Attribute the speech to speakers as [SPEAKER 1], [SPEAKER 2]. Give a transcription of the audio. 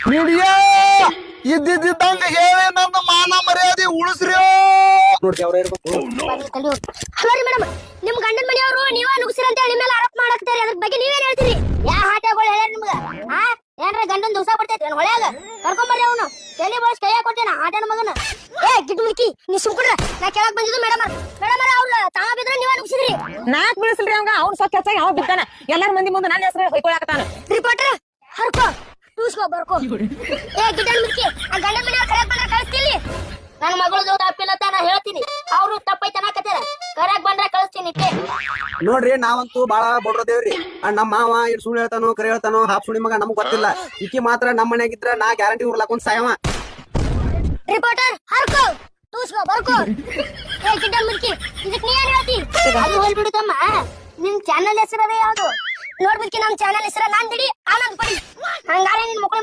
[SPEAKER 1] ಹಿಡಿಯ ಇದ್ದಿದ್ದಂಗ ಹೇಳಿ ನನ್ನ ಮಾನ ಮರ್ಯಾದೆ ಉಳಿಸ್ರಿ.
[SPEAKER 2] ನೋಡ್ತಿ ಅವ್ರ ಇರ್ಬೇಕು
[SPEAKER 3] ಹಲೋ ಮೇಡಮ್ ನಿಮ್ ಗಂಡನ ಮನೆಯವರು ನೀವ ನುಗ್ಸಿರ ಅಂತ ಹೇಳಿ ಮೇಲೆ ಆರೋಪ ಮಾಡಕ್ತಾರಿ. ಅದ್ರ ಬಗ್ಗೆ ನೀವೇನ್ ಹೇಳ್ತೀರಿ? ಯಾ ಹಾಟಗಳು ಹೇಳ್ಯಾರ ನಿಮ್ಗ? ಆ ಏನ್ರ ಗಂಡನ್ ದಿವಸ ಬಿಡ್ತೈತಿ ನನ್ ಹೊಳ್ಯಾಗ ಕರ್ಕೊಂಬರ್ರಿ ಅವನು. ತಲೆ ಬಳಸ್ ಕೈಯ ಕೊಟ್ಟೇನ ಆಟನ ಮಗನ. ಏ ಗಿಡ್ ಮುಲ್ಕಿ ನೀ ಸುಮ್ಕೊಡ್ರ ನಾ ಕೇಳಕ್ ಬಂದಿದ್ದು ಮೇಡಮ್. ಮೇಡಮ್ ಅವ್ರ ತಾವ ಬಿದ್ರೆ ನೀವ ನುಗ್ಸಿದ್ರಿ.
[SPEAKER 4] ನಾಕ್ ಬೀಳಿಸಲ್ರಿ ಅವಂಗ. ಅವ್ನ ಸ್ವಚ್ಛ ಹೆಚ್ಚಾಗಿ ಅವ ಬಿದ್ದಾನ. ಎಲ್ಲಾರ ಮಂದಿ ಮುಂದೆ ನನ್ನ ಹೆಸರು ಹೊಯ್ಕೊಳಕತ್ತಾನ.
[SPEAKER 3] ರಿಪೋರ್ಟರ್ ಬರ್ಕೋ. ಏ ಆ ಬಂದ್ರ ಕಳಿಸ್ತೀನಿ ನನ್ನ ಮಗಳು ತಪ್ಪಿಲ್ಲ ನಾ ಹೇಳ್ತೀನಿ. ಅವ್ರು ತಪ್ಪೈತೆ ಅನ್ನಕತ್ತಾರ ಬಂದ್ರ ಕಳಿಸ್ತೀನಿ
[SPEAKER 2] ನೋಡ್ರಿ ನಾವಂತೂ ಬಾಳ ಬಡ್ರದೇವ್ರಿ ನಮ್ಮ ಮಾವ ಇಟ್ ಸುಳ್ಳು ಹೇಳ್ತಾನೋ ಕರೆ ಹೇಳ್ತಾನೋ ಹಾಪ್ ಸುಳಿ ಮಗ ನಮಗ್ ಗೊತ್ತಿಲ್ಲ. ಈಕಿ ಮಾತ್ರ ನಮ್ಮ ಮನ್ಯಾಗಿದ್ರ ನಾ ಗ್ಯಾರಂಟಿ ಉರ್ಲಾಕೊಂಡ್ ಸಾಯವ.
[SPEAKER 3] ರಿಪೋರ್ಟರ್ ಹರ್ಕೋ. ತೂಸ್ಕೋ ಬರ್ಕೋ. ಏ ಗಿಡ್ಡ ಮುಲ್ಕಿ ಇದಕ್ ನೀ ಏನ್ ಹೇಳ್ತಿ? ಅದು ಹೋಲ್ಬಿಡುದಮ್ಮ ನಿನ್ ಚಾನಲ್ ಹೆಸರೇ ಯಾವ್ದು? ನೋಡ್ಬಿಡ್ಕಿ ನಮ್ ಚಾನಲ್ ಹೆಸರ ನಾನ್ ಬಿಡಿ ಆನಂದ್ ಪಡಿ.